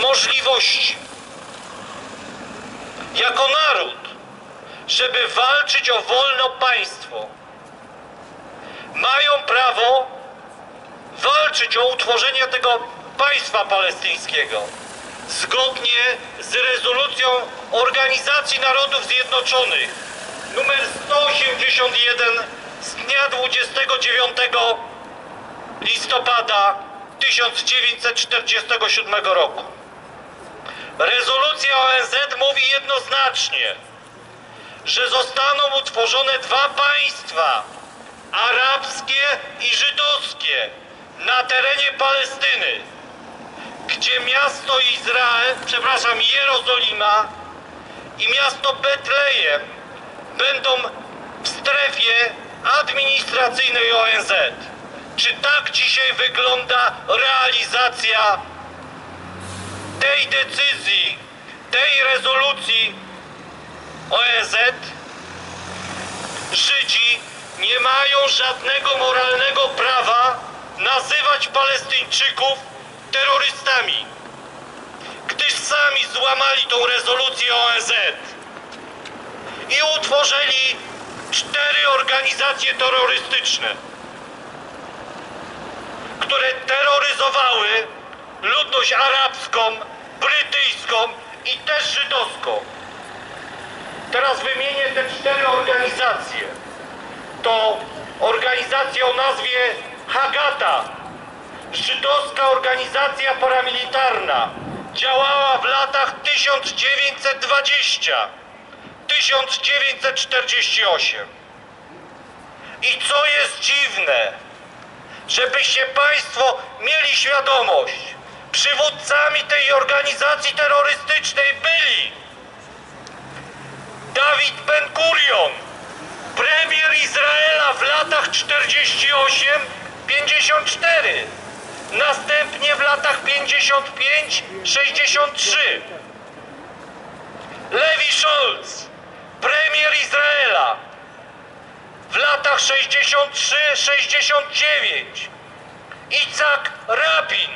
możliwości jako naród, żeby walczyć o wolne państwo. Mają prawo walczyć o utworzenie tego państwa palestyńskiego zgodnie z rezolucją Organizacji Narodów Zjednoczonych numer 181 z dnia 29 listopada 1947 roku. Rezolucja ONZ mówi jednoznacznie, że zostaną utworzone dwa państwa arabskie i żydowskie na terenie Palestyny, gdzie miasto Izrael, przepraszam, Jerozolima i miasto Betlejem będą w strefie administracyjnej ONZ. Czy tak dzisiaj wygląda realizacja tej decyzji, tej rezolucji ONZ? Żydzi nie mają żadnego moralnego prawa nazywać Palestyńczyków terrorystami, gdyż sami złamali tą rezolucję ONZ i utworzyli cztery organizacje terrorystyczne, które terroryzowały ludność arabską, brytyjską i też żydowską. Teraz wymienię te cztery organizacje. To organizacja o nazwie Hagata, żydowska organizacja paramilitarna, działała w latach 1920-1948. I co jest dziwne, żebyście Państwo mieli świadomość, przywódcami tej organizacji terrorystycznej byli Dawid Ben-Gurion, premier Izraela w latach 48-54, następnie w latach 55-63. Levi Scholz, premier Izraela w latach 63-69. Itzhak Rabin,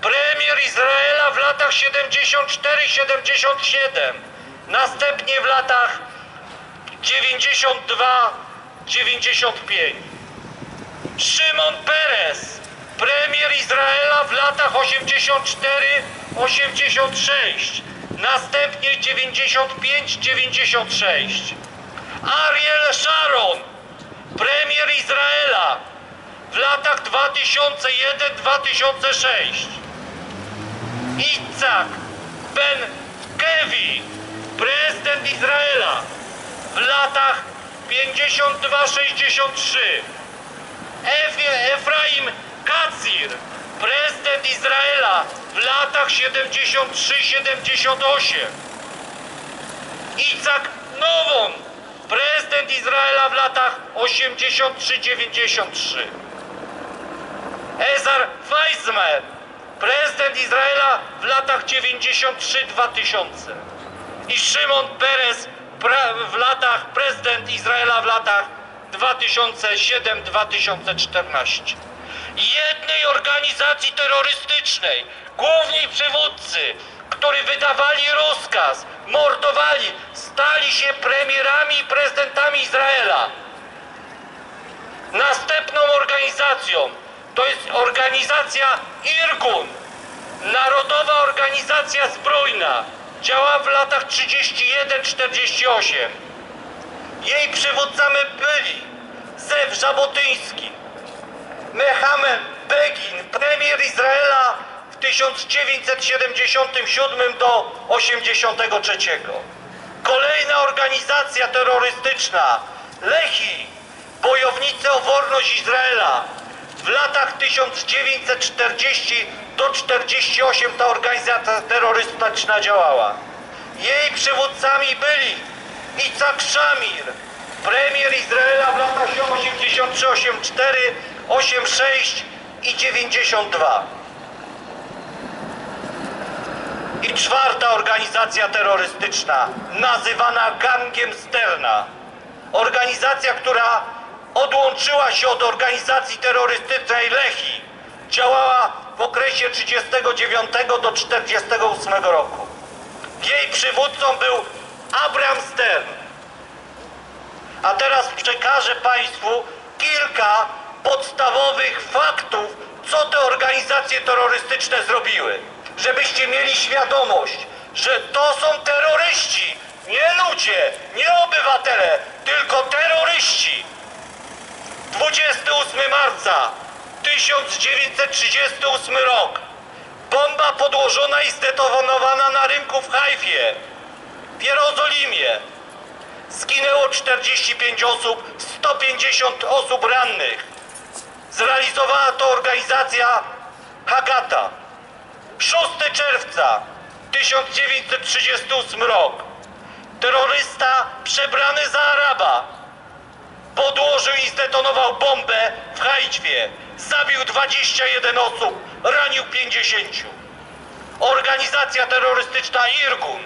premier Izraela w latach 74-77. Następnie w latach 92-95. Szymon Peres, premier Izraela w latach 84-86. Następnie 95-96. Ariel Sharon, premier Izraela w latach 2001-2006. Itzhak Ben Kevi, prezydent Izraela w latach 52-63. Ef- Efraim Kacir, prezydent Izraela w latach 73-78. Itzhak Nowon, prezydent Izraela w latach 83-93. Ezar Weizmann, prezydent Izraela w latach 93-2000. I Szymon Peres w latach, prezydent Izraela w latach 2007-2014. Jednej organizacji terrorystycznej, główni przywódcy, którzy wydawali rozkaz, mordowali, stali się premierami i prezydentami Izraela. Następną organizacją to jest organizacja Irgun, Narodowa Organizacja Zbrojna. Działa w latach 31-48. Jej przywódcami byli Zew Żabotyński, Mehamed Begin, premier Izraela w 1977 do 83. Kolejna organizacja terrorystyczna Lehi, bojownicy o wolność Izraela. W latach 1940 do 48 ta organizacja terrorystyczna działała. Jej przywódcami byli Itzhak Shamir, premier Izraela w latach 83, 84, 86 i 92. I czwarta organizacja terrorystyczna, nazywana Gangiem Sterna. Organizacja, która odłączyła się od organizacji terrorystycznej Lechi. Działała w okresie 39 do 48 roku. Jej przywódcą był Abraham Stern. A teraz przekażę Państwu kilka podstawowych faktów, co te organizacje terrorystyczne zrobiły. Żebyście mieli świadomość, że to są terroryści, nie ludzie, nie obywatele, tylko terroryści. 28 marca 1938 rok. Bomba podłożona i zdetonowana na rynku w Hajfie, w Jerozolimie. Zginęło 45 osób, 150 osób rannych. Zrealizowała to organizacja Hagata. 6 czerwca 1938 rok. Terrorysta przebrany za Araba podłożył i zdetonował bombę w Hajdźwie. Zabił 21 osób, ranił 50. Organizacja terrorystyczna Irgun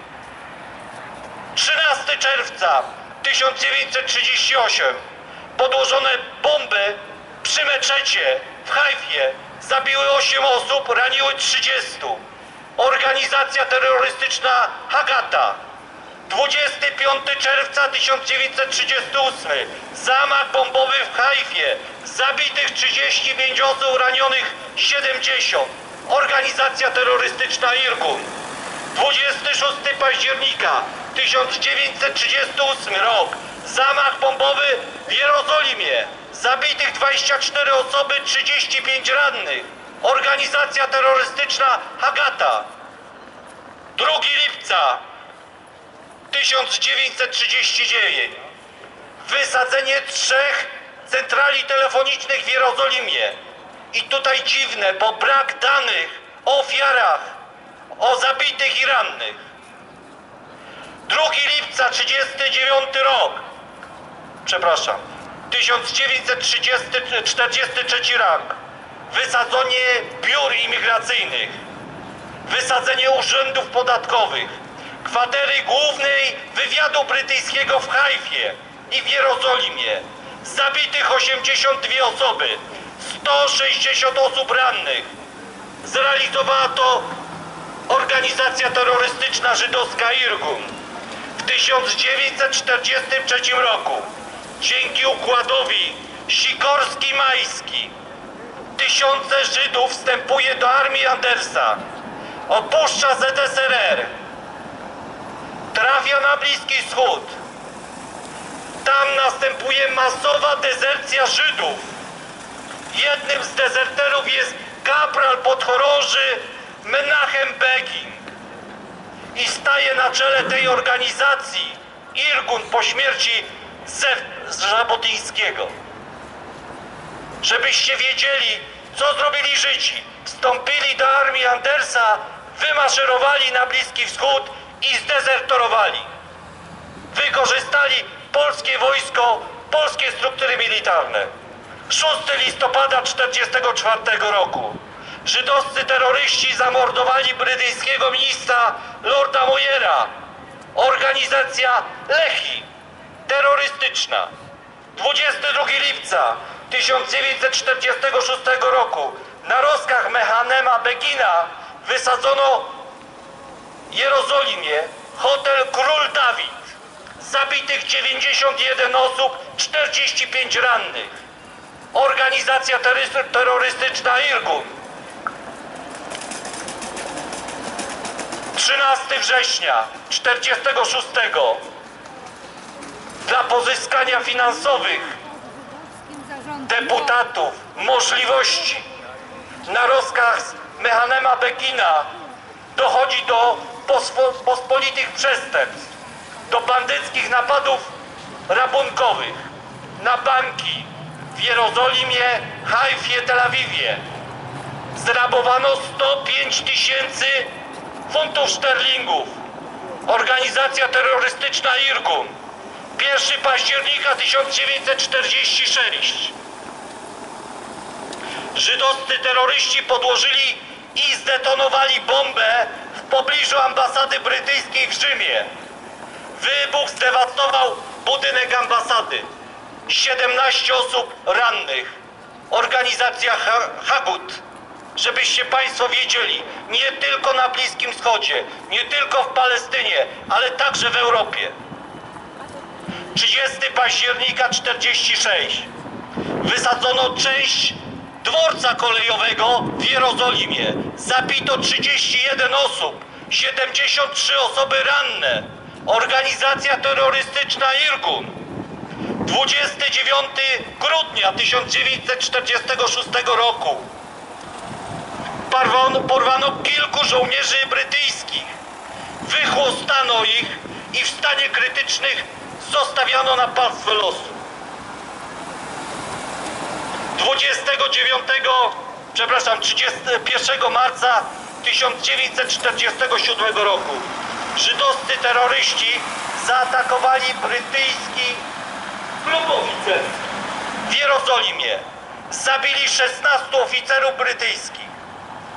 13 czerwca 1938 podłożone bomby przy meczecie w Hajfie zabiły 8 osób, raniły 30. Organizacja terrorystyczna Hagata 25 czerwca 1938 zamach bombowy w Hajfie zabitych 35 osób, ranionych 70 Organizacja terrorystyczna Irgun 26 października 1938 rok. Zamach bombowy w Jerozolimie. Zabitych 24 osoby, 35 rannych. Organizacja terrorystyczna Hagata. 2 lipca 1939. Wysadzenie trzech centrali telefonicznych w Jerozolimie. I tutaj dziwne, bo brak danych o ofiarach, o zabitych i rannych. 2 lipca 39 rok. Przepraszam. 1943 rok. Wysadzenie biur imigracyjnych. Wysadzenie urzędów podatkowych. Kwatery głównej wywiadu brytyjskiego w Hajfie i w Jerozolimie. Zabitych 82 osoby. 160 osób rannych. Zrealizowała to organizacja terrorystyczna żydowska Irgun. W 1943 roku dzięki układowi Sikorski-Majski tysiące Żydów wstępuje do armii Andersa, opuszcza ZSRR, trafia na Bliski Wschód. Tam następuje masowa dezercja Żydów. Jednym z dezerterów jest kapral podchorąży Menachem Begin i staje na czele tej organizacji Irgun po śmierci Zew Żabotyńskiego. Żebyście wiedzieli, co zrobili Żydzi. Wstąpili do armii Andersa, wymaszerowali na Bliski Wschód i zdezerterowali. Wykorzystali polskie wojsko, polskie struktury militarne. 6 listopada 1944 roku. Żydowscy terroryści zamordowali brytyjskiego ministra Lorda Moyera. Organizacja Lechi, terrorystyczna. 22 lipca 1946 roku na rozkaz Mehanema Begina wysadzono w Jerozolimie hotel Król Dawid. Zabitych 91 osób, 45 rannych. Organizacja terroryst- terrorystyczna Irgun 13 września 46 dla pozyskania finansowych deputatów możliwości na rozkaz Mehanema Begina dochodzi do pospo- pospolitych przestępstw, do bandyckich napadów rabunkowych na banki w Jerozolimie, Hajfie, Tel Awiwie. Zrabowano 105 tysięcy funtów sterlingów. Organizacja terrorystyczna Irgun. 1 października 1946. Żydowscy terroryści podłożyli i zdetonowali bombę w pobliżu ambasady brytyjskiej w Rzymie. Wybuch zdewastował budynek ambasady. 17 osób rannych. Organizacja Ha- Hagut. żebyście Państwo wiedzieli, nie tylko na Bliskim Wschodzie, nie tylko w Palestynie, ale także w Europie. 30 października 46 wysadzono część dworca kolejowego w Jerozolimie. Zabito 31 osób, 73 osoby ranne. Organizacja terrorystyczna Irgun. 29 grudnia 1946 roku porwano, porwano kilku żołnierzy brytyjskich. Wychłostano ich i w stanie krytycznych zostawiano na pastwę losu. 29, przepraszam, 31 marca 1947 roku żydowscy terroryści zaatakowali brytyjski klub oficerski w Jerozolimie. Zabili 16 oficerów brytyjskich.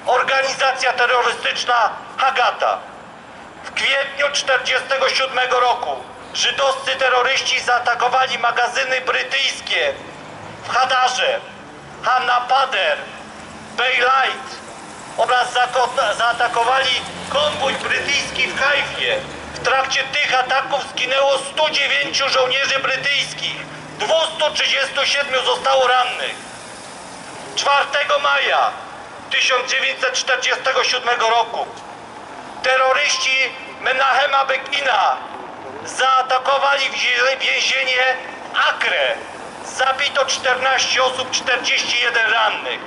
Organizacja terrorystyczna Hagata. W kwietniu 1947 roku żydowscy terroryści zaatakowali magazyny brytyjskie w Hadarze, Hannapader, Baylight oraz zako- zaatakowali konwój brytyjski w Hajfie. W trakcie tych ataków zginęło 109 żołnierzy brytyjskich, 237 zostało rannych. 4 maja 1947 roku terroryści Menachema Begina zaatakowali więzienie Acre. Zabito 14 osób, 41 rannych.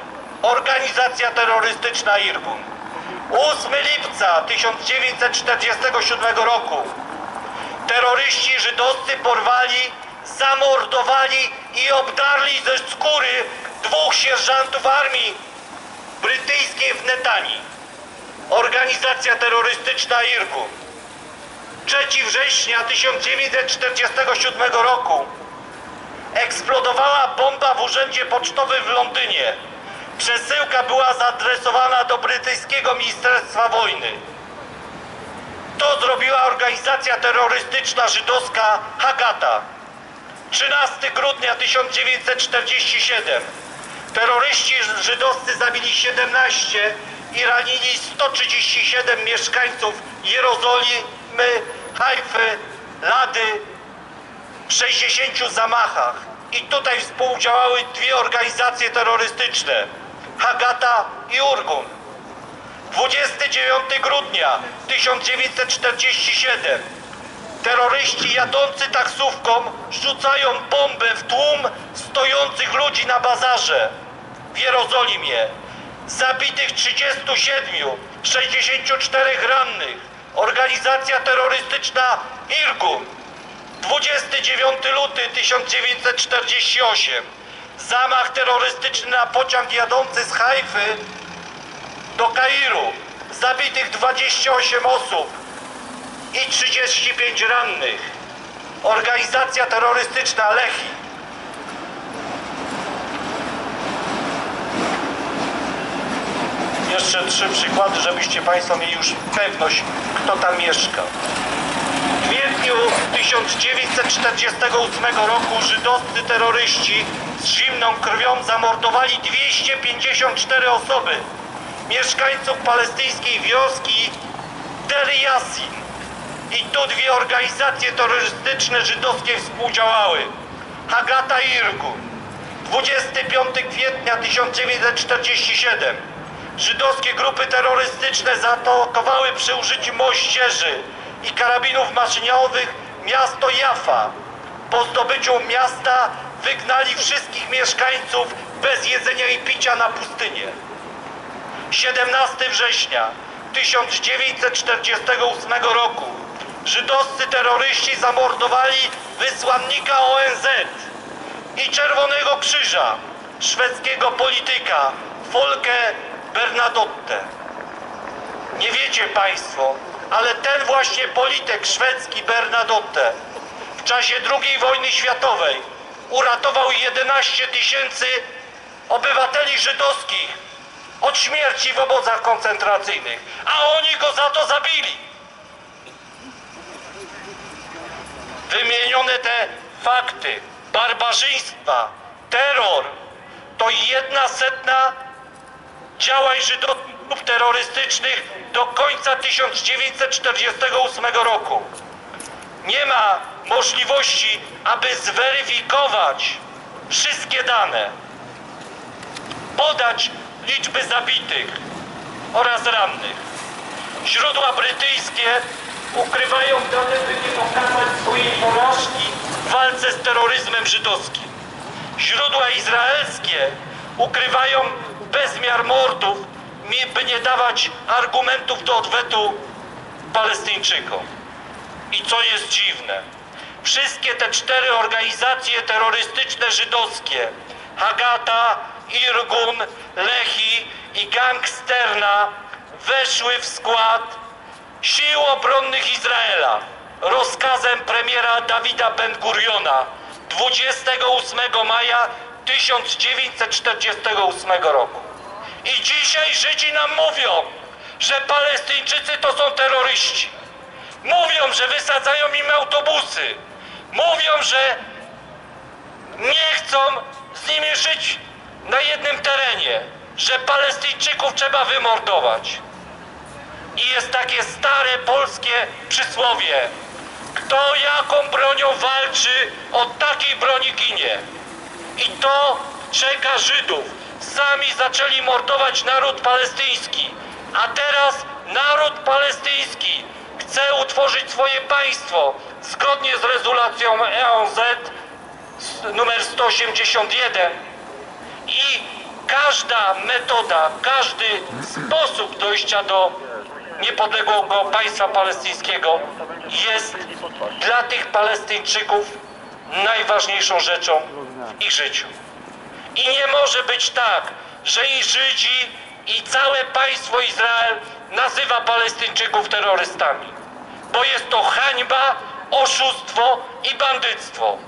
Organizacja terrorystyczna Irgun. 8 lipca 1947 roku terroryści żydowscy porwali, zamordowali i obdarli ze skóry dwóch sierżantów armii brytyjskiej w Netanii. Organizacja terrorystyczna Irgun. 3 września 1947 roku eksplodowała bomba w urzędzie pocztowym w Londynie. Przesyłka była zaadresowana do brytyjskiego Ministerstwa Wojny. To zrobiła organizacja terrorystyczna żydowska Hagata. 13 grudnia 1947 terroryści żydowscy zabili 17 i ranili 137 mieszkańców Jerozolimy, Hajfy, Lady w 60 zamachach. I tutaj współdziałały dwie organizacje terrorystyczne Hagata i Urgun. 29 grudnia 1947 terroryści jadący taksówką rzucają bombę w tłum stojących ludzi na bazarze w Jerozolimie. Zabitych 37, 64 rannych. Organizacja terrorystyczna Irgun. 29 luty 1948. Zamach terrorystyczny na pociąg jadący z Hajfy do Kairu. Zabitych 28 osób i 35 rannych. Organizacja terrorystyczna Lechi. Jeszcze trzy przykłady, żebyście Państwo mieli już pewność, kto tam mieszka. W kwietniu 1948 roku żydowscy terroryści z zimną krwią zamordowali 254 osoby, mieszkańców palestyńskiej wioski Deir Yassin. I tu dwie organizacje terrorystyczne żydowskie współdziałały. Hagata i Irgun. 25 kwietnia 1947 żydowskie grupy terrorystyczne zaatakowały przy użyciu moździerzy i karabinów maszyniowych miasto Jaffa. Po zdobyciu miasta wygnali wszystkich mieszkańców bez jedzenia i picia na pustynię. 17 września 1948 roku żydowscy terroryści zamordowali wysłannika ONZ i Czerwonego Krzyża, szwedzkiego polityka Folke Bernadotte. Nie wiecie Państwo, ale ten właśnie polityk szwedzki Bernadotte w czasie II wojny światowej uratował 11 tysięcy obywateli żydowskich od śmierci w obozach koncentracyjnych, a oni go za to zabili. Wymienione te fakty barbarzyństwa, terror to jedna setna działań grup terrorystycznych do końca 1948 roku. Nie ma możliwości, aby zweryfikować wszystkie dane, podać liczby zabitych oraz rannych. Źródła brytyjskie ukrywają dane, by nie pokazać swojej porażki w walce z terroryzmem żydowskim. Źródła izraelskie ukrywają bezmiar mordów, by nie dawać argumentów do odwetu Palestyńczykom. I co jest dziwne, wszystkie te cztery organizacje terrorystyczne żydowskie Hagata, Irgun, Lehi i Gangsterna weszły w skład Sił Obronnych Izraela rozkazem premiera Dawida Ben-Guriona 28 maja 1948 roku. I dzisiaj Żydzi nam mówią, że Palestyńczycy to są terroryści. Mówią, że wysadzają im autobusy. Mówią, że nie chcą z nimi żyć na jednym terenie, że Palestyńczyków trzeba wymordować. I jest takie stare polskie przysłowie. Kto jaką bronią walczy, od takiej broni ginie. I to czeka Żydów. Sami zaczęli mordować naród palestyński. A teraz naród palestyński chce utworzyć swoje państwo zgodnie z rezolucją EOZ s- numer 181 i każda metoda, każdy sposób dojścia do niepodległego państwa palestyńskiego jest dla tych Palestyńczyków najważniejszą rzeczą w ich życiu. I nie może być tak, że i Żydzi, i całe państwo Izrael nazywa Palestyńczyków terrorystami. Bo jest to hańba, oszustwo i bandyctwo.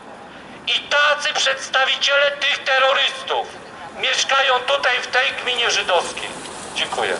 I tacy przedstawiciele tych terrorystów mieszkają tutaj w tej gminie żydowskiej. Dziękuję.